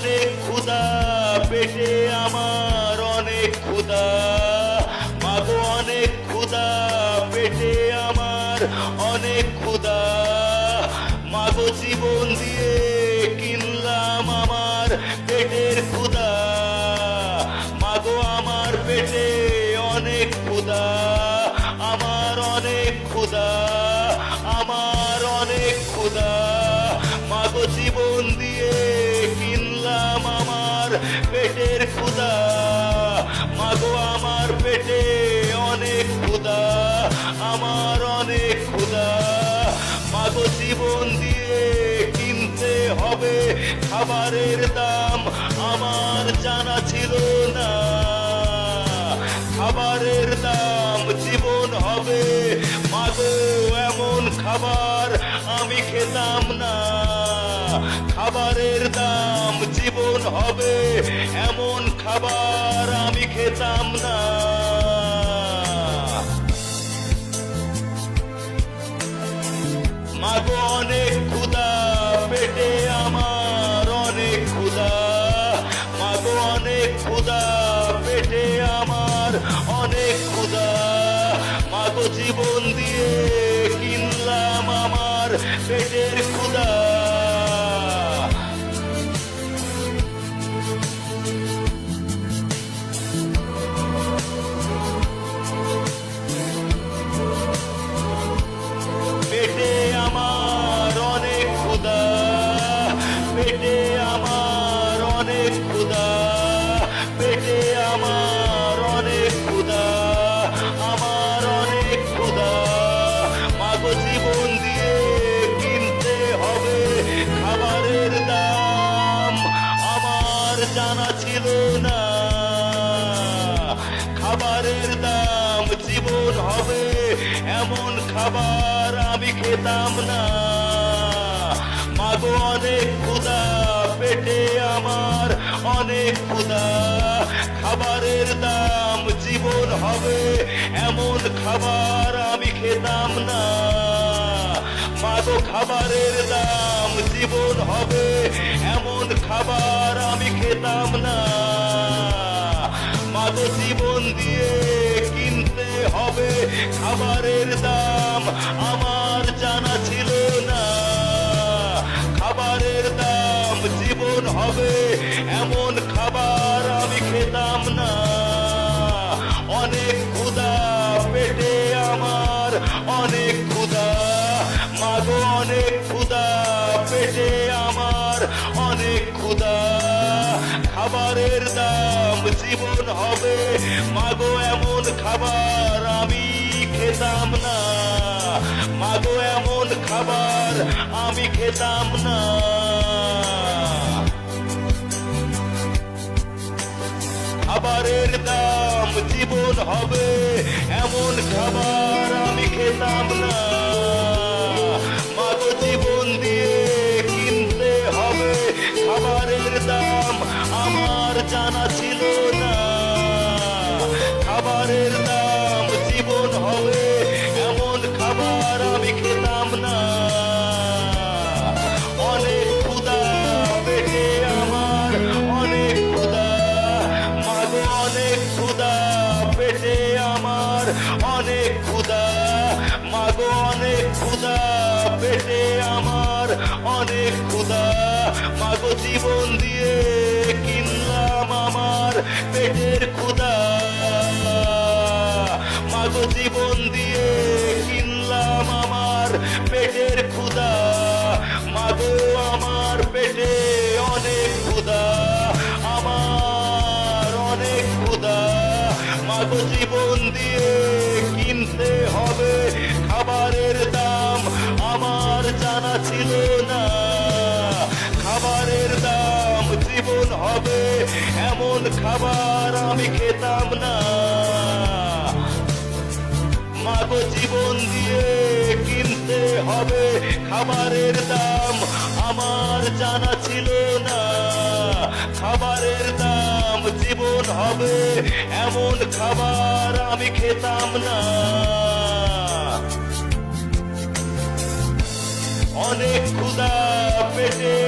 অনেক ক্ষুদা পেটে আমার অনেক ক্ষুদা মাগো, অনেক ক্ষুদা পেটে আমার অনেক ক্ষুদা মাগো, জীবন দিয়ে কিনলাম আমার পেটের ক্ষুদা মাগো, আমার পেটে অনেক ক্ষুদা আমার অনেক ক্ষুধা। পেটের ক্ষুধা। মাগো, আমার পেটে অনেক ক্ষুধা। আমার অনেক ক্ষুধা। মাগো, জীবন দিয়ে কিনতে হবে খাবারের দাম। আমার জানা ছিল না। খাবারের দাম, জীবন হবে মাগো, এমন খাবার। খাবারের দাম জীবন হবে, এমন খাবার আমি খেতাম না। মাগো, অনেক ক্ষুধা, পেটে আমার অনেক ক্ষুধা। মাগো, অনেক ক্ষুধা, পেটে আমার অনেক ক্ষুধা। মাগো, জীবন দিয়ে কিনলাম আমার পেটের ক্ষুধা। খাবার আমি খেতাম না। মাগো, অনেক ক্ষুধা, পেটে আমার অনেক ক্ষুধা। খাবারের দাম জীবন হবে, এমন খাবার আমি খেতাম না। মাগো, খাবারের দাম জীবন হবে, এমন খাবার আমি খেতাম না। মাগো, জীবন দিয়ে হবে। খাবারের দাম আমার জানা ছিল না। খাবারের দাম জীবন হবে, এমন খাবার আমি খেতাম না। অনেক ক্ষুদা পেটে আমার, অনেক ক্ষুদা মাগো, অনেক ক্ষুদা পেটে আমার, অনেক ক্ষুধা। খাবারের দাম জীবন হবে। মাগো, এমন খাবার আমি খেতাম না। মাগো, এমন খাবার আমি খেতাম না। খাবারের দাম জীবন হবে, এমন খাবার আমি খেতাম না। অনেক খোদা মাগো জীবন দিয়ে কিনলাম আমার পেটের ক্ষুধা খাবার আমি খেতাম না। মাগো জীবন দিয়ে কিনতে হবে খাবারের দাম, আমার জানা ছিল না। খাবারের দাম জীবন হবে এমন খাবার আমি খেতাম না। অনেক ক্ষুধা পেটে